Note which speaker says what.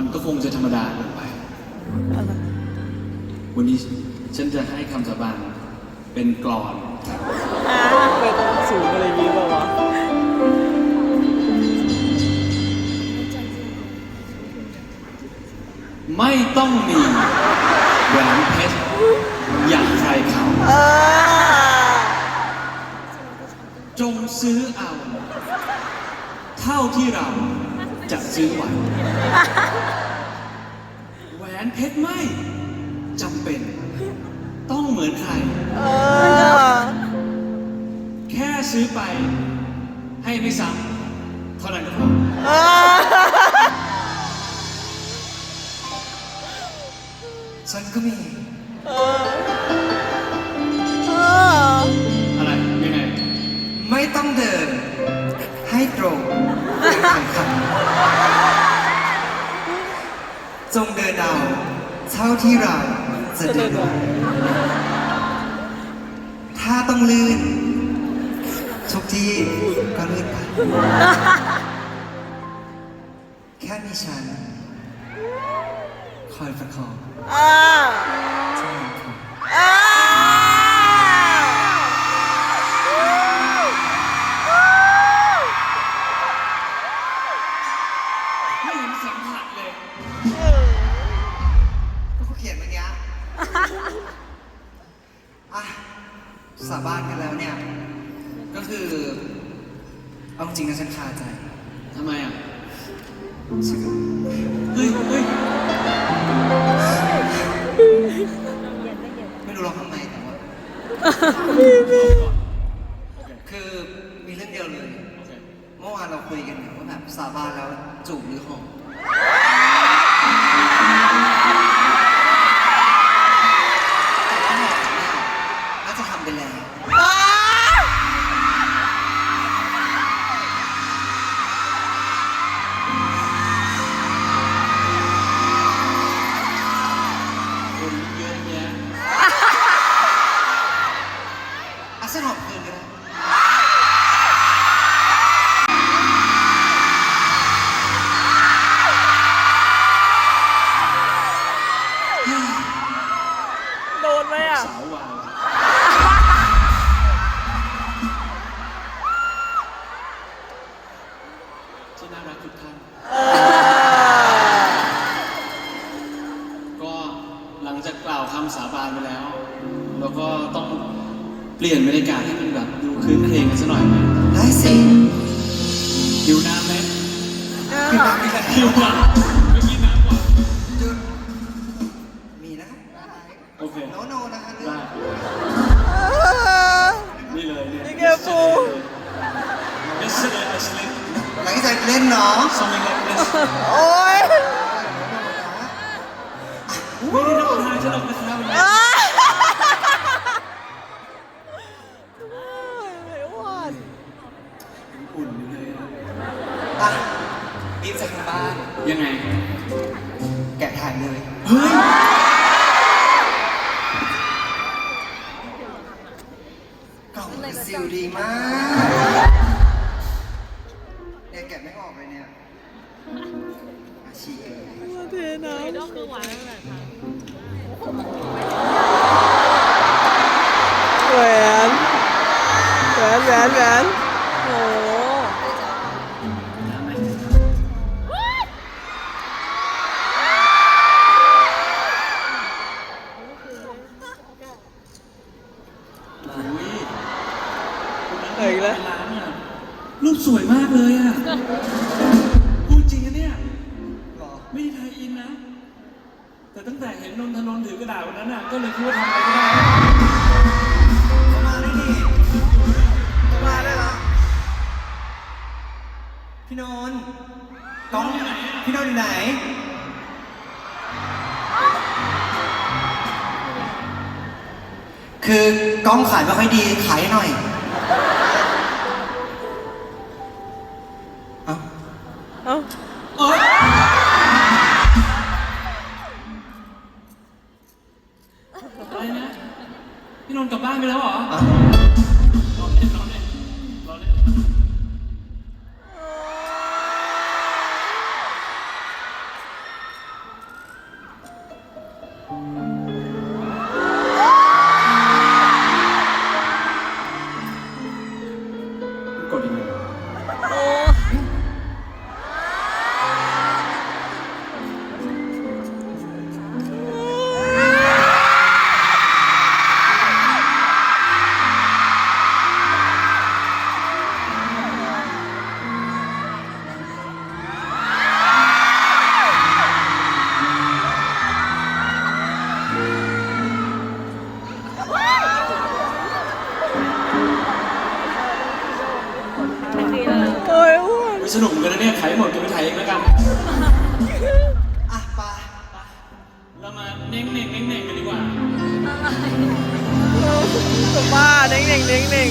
Speaker 1: มันก็คงจะธรรมดาเกินไป วันนี้ฉันจะให้คำสาบานเป็นกลอน
Speaker 2: ไปตรงสูงอะไรอย่างงี้เปล่าวะ
Speaker 1: ไม่ต้องมีแหวนเพชรอย่างใครเขา
Speaker 2: เออ
Speaker 1: จงซื้อเอา เท่าที่เรา จะซื้อไหวแหวนเพชรไม่จำเป็น ต้องเหมือนใคร แค่ซื้อไป ให้ไม่ซ้ำเท่านั้นก็พอ
Speaker 3: ฉันก็มี
Speaker 2: อะ
Speaker 1: ไรยังไง
Speaker 3: ไม่ต้องเดิน ให้ตรง อย่างแข่งขันจงเดินเอาเท่าที่เราจะเดิน ถ้าต้องลื่น ทุกที่ก็ลื่นไป แค่มีฉัน คอยประคอง ก็เขาเขียนเมื่อกี้อะสาบานกันแล้วเนี่ย ก็คือ เอาจริงนะฉันคาใจ
Speaker 1: ทำไมอะ
Speaker 3: ฉันก็
Speaker 1: เฮ้ยเฮ้ย
Speaker 3: ไม่รู้หรอกทำไมแต่ว่า คือมีเรื่องเดียวเลย
Speaker 1: โอเค
Speaker 3: เมื่อวานเราคุยกันเนี่ยว่าแบบสาบานแล้วจูบหรือหอมาว
Speaker 1: คำสาบานไปแล้ว เราก็ต้องเปลี่ยนบรรยากาศให้มันแบบดูคืนเครงกันสักหน่อยไหม
Speaker 3: ได้สิ
Speaker 1: หิวน้ำไหม
Speaker 3: พี่ปักมีกัน
Speaker 1: หิวน้ำไม่กินน้ำก่อน
Speaker 3: หยุดมีนะ
Speaker 1: โอเค
Speaker 3: โนโนนะคะเรื่อ
Speaker 1: ได้
Speaker 3: ง
Speaker 1: นี่เลยเนี่ย
Speaker 2: นี่แกปู
Speaker 1: Yesterday I slept
Speaker 3: หลังจากเล่นเนาะ
Speaker 1: something like this
Speaker 2: โอ๊ย
Speaker 1: ไม่ได้รับประทานฉันหรอกนะครับ
Speaker 2: อุ่น
Speaker 1: อยู่เลยอะ
Speaker 3: อะบีบจากทางบ้าน
Speaker 1: ยังไง
Speaker 3: แกะถ่ายเลย
Speaker 1: เฮ้ย
Speaker 3: กล่องคือซิลดีมากเนี่ยแกะไม่ออกเลยเนี่ยอาชีพเลย
Speaker 2: เทน้ำแหวนแหวนแหวนแหวนโอ้โเหนื่อยอีกแล้ว
Speaker 1: ร้านอะรูปสวยมากเลยอะพูดจริงอะเนี่ย
Speaker 3: หรอ
Speaker 1: ไม่ได้ไทยอินนะ แต่ตั้งแต่เห็นนนทนนท์ถือกระดาษวันนั้นอะ ก็เลยคิดว่าทำอะไรก็ได้
Speaker 3: เขามาได้ดิเขามาได้ละพี่นนท์กล้องพี่นนท์อยู่ไหน คือกล้องขายไม่ค่อยดีขายให้หน่อย เอ้า
Speaker 2: เอ้า
Speaker 1: เอ้ยอะไรนะพี่นนท์กลับบ้านไปแล้วเหรอ
Speaker 3: อะ
Speaker 1: สนุกเหมืนกันนะเนี่ยขายหมดกันไปถ่ายเองแล้วกัน
Speaker 2: อะไปเรามาเน่
Speaker 1: งเน่งเน่งเน่งกันดีกว่า
Speaker 2: บ้าเน่งเน่งเน่งเน่ง